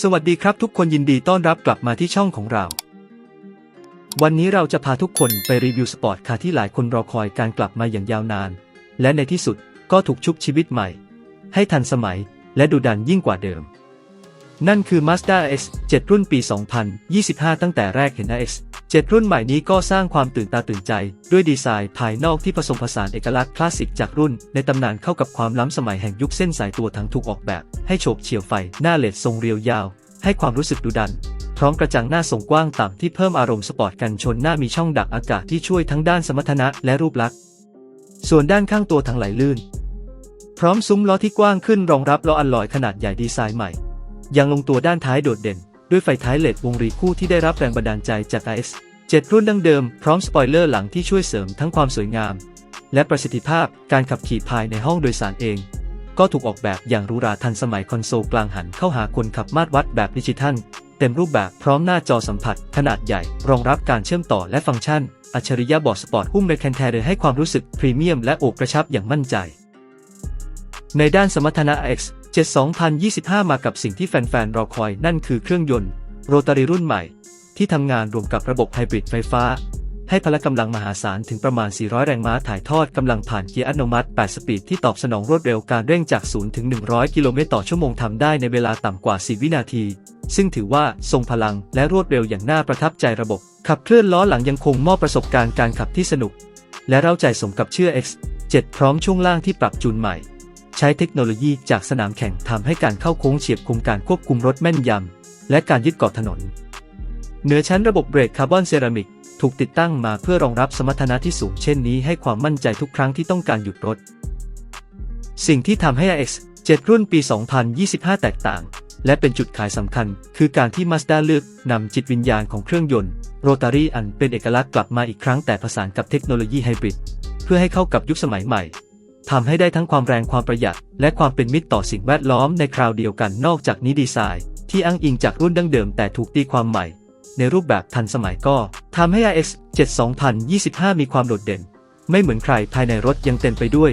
สวัสดีครับทุกคนยินดีต้อนรับกลับมาที่ช่องของเรา วันนี้เราจะพาทุกคนไปรีวิวสปอร์ตคาร์ที่หลายคนรอคอยการกลับมาอย่างยาวนาน และในที่สุดก็ถูกชุบชีวิตใหม่ ให้ทันสมัยและดุดันยิ่งกว่าเดิม นั่นคือ Mazda S7 รุ่นปี 2025 ตั้งแต่แรกเห็น 7 รุ่นใหม่นี้ก็สร้างความตื่นตาตื่นใจ ด้วยดีไซน์ภายนอกที่ผสมผสานเอกลักษณ์คลาสสิกจากรุ่น ในตำนานเข้ากับความล้ำสมัยแห่งยุคเส้นสายตัวทั้งถูกออกแบบ ให้โฉบเฉี่ยวไฟ หน้าเลดทรงเรียวยาว ให้ความรู้สึกดุดัน พร้อมกระจังหน้าทรงกว้างต่ำที่เพิ่มอารมณ์สปอร์ตกันชนหน้ามีช่องดักอากาศที่ช่วยทั้งด้านสมรรถนะและรูปลักษณ์ส่วนด้านข้างตัวทั้งไหลลื่น พร้อมซุ้มล้อที่กว้างขึ้นรองรับล้ออัลลอยขนาดใหญ่ดีไซน์ใหม่ยังลงตัวด้านท้ายโดดเด่น ด้วยไฟท้ายเลดวงรีคู่ที่ได้รับแรงบันดาลใจจาก IS 7 รุ่นดั้งเดิมพร้อมสปอยเลอร์หลังที่ช่วยเสริมทั้งความสวยงาม และประสิทธิภาพการขับขี่ภายในห้องโดยสารเอง ก็ถูกออกแบบอย่างหรูหราทันสมัยคอนโซลกลางหันเข้าหาคนขับมาตรวัดแบบดิจิทัล เต็มรูปแบบพร้อมหน้าจอสัมผัส ขนาดใหญ่ รองรับการเชื่อมต่อและฟังก์ชัน อัจฉริยะบอร์ดสปอร์ตหุ้มในแคนเทเรให้ความรู้สึกพรีเมียมและโอบกระชับอย่างมั่นใจ ในด้านสมรรถนะ X 7 2025 มากับสิ่งที่แฟนๆ รอคอยนั่นคือเครื่องยนต์โรตารีรุ่นใหม่ ที่ทำงานรวมกับระบบไฮบริดไฟฟ้า ให้พละกำลังมหาศาลถึงประมาณ 400 แรงม้าถ่ายทอดกำลังผ่านเกียร์อัตโนมัติ 8 สปีดที่ตอบสนองรวดเร็วการเร่งจาก 0 ถึง 100 กิโลเมตรต่อชั่วโมงทำได้ในเวลาต่ำกว่า 4 วินาที ซึ่งถือว่าทรงพลังและรวดเร็วอย่างน่าประทับใจระบบ ขับเคลื่อนล้อหลังยังคงมอบประสบการณ์การขับที่สนุก และเร้าใจสมกับเชื่อ X 7 พร้อมช่วงล่างที่ปรับจูนใหม่ ใช้เทคโนโลยีจากสนามแข่งทำให้การเข้าโค้งเฉียบคมการควบคุมรถแม่นยำ และการยึดเกาะถนน เหนือชั้นระบบเบรกคาร์บอนเซรามิกถูกติดตั้งมาเพื่อรองรับสมรรถนะที่สูงเช่นนี้ให้ความมั่นใจทุกครั้งที่ต้องการหยุดรถ สิ่งที่ทำให้ X 7 รุ่นปี 2025 แตกต่าง และเป็นจุดขายสำคัญ คือการที่ Mazda เลือกนำจิตวิญญาณของเครื่องยนต์โรตารี่อันเป็นเอกลักษณ์กลับมาอีกครั้งแต่ผสานกับเทคโนโลยีไฮบริดเพื่อให้เข้ากับยุคสมัยใหม่ ทำให้ได้ทั้งความแรงความประหยัด และความเป็นมิตรต่อสิ่งแวดล้อมในคราวเดียวกันนอกจากนี้ดีไซน์ ที่อ้างอิงจากรุ่นดั้งเดิมแต่ถูกตีความใหม่ ในรูปแบบทันสมัยก็ทำให้ iX 7 2025 มีความโดดเด่น ไม่เหมือนใครภายในรถยังเต็มไปด้วย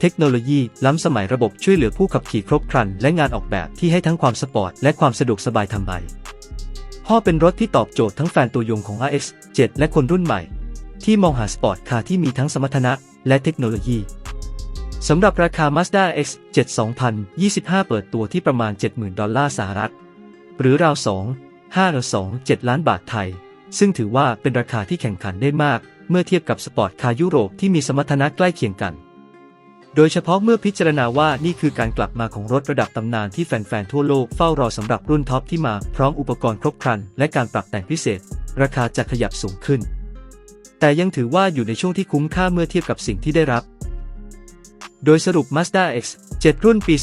เทคโนโลยีล้ำสมัยระบบช่วยเหลือผู้ขับขี่ครบครัน และงานออกแบบที่ให้ทั้งความสปอร์ตและความสะดวกสบายทำไมพ่อเป็นรถที่ตอบโจทย์ทั้งแฟนตัวยงของ RX 7 และคนรุ่นใหม่ ที่มองหาสปอร์ตคาร์ที่มีทั้งสมรรถนะและเทคโนโลยี สำหรับราคา Mazda X7 2025 เปิดตัวที่ประมาณ 70,000 ดอลลาร์สหรัฐ หรือราว 2 5หรือ2 7 ล้านบาทไทย ซึ่งถือว่าเป็นราคาที่แข่งขันได้มาก เมื่อเทียบกับสปอร์ตคาร์ยุโรปที่มีสมรรถนะใกล้เคียงกัน โดยเฉพาะเมื่อพิจารณาว่านี่คือการกลับมาของรถระดับตำนานที่แฟนๆ ทั่วโลกเฝ้ารอสำหรับรุ่นท็อปที่มาพร้อมอุปกรณ์ครบครัน และการปรับแต่งพิเศษ ราคาจะขยับสูงขึ้น แต่ยังถือว่าอยู่ในช่วงที่คุ้มค่าเมื่อเทียบกับสิ่งที่ได้รับ โดยสรุป Mazda X 7 รุ่นปี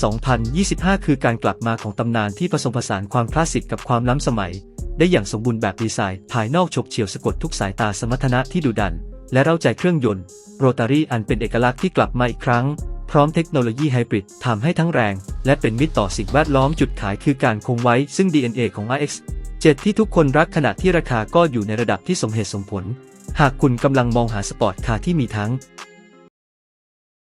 2025 คือการกลับมาของตำนานที่ผสมผสานความคลาสสิกกับความล้ำสมัย ได้อย่างสมบูรณ์แบบดีไซน์ ภายนอกฉกเฉี่ยวสะกดทุกสายตาสมรรถนะที่ดุดัน และเร้าใจเครื่องยนต์ โรตารี่อันเป็นเอกลักษณ์ที่กลับมาอีกครั้ง พร้อมเทคโนโลยีไฮบริดทำให้ทั้งแรง และเป็นมิตรต่อสิ่งแวดล้อมจุดขายคือการคงไว้ซึ่ง DNA ของ RX 7 ที่ทุกคนรักขณะที่ราคาก็อยู่ในระดับที่สมเหตุสมผล หากคุณกำลังมองหาสปอร์ตคาร์ที่มีทั้ง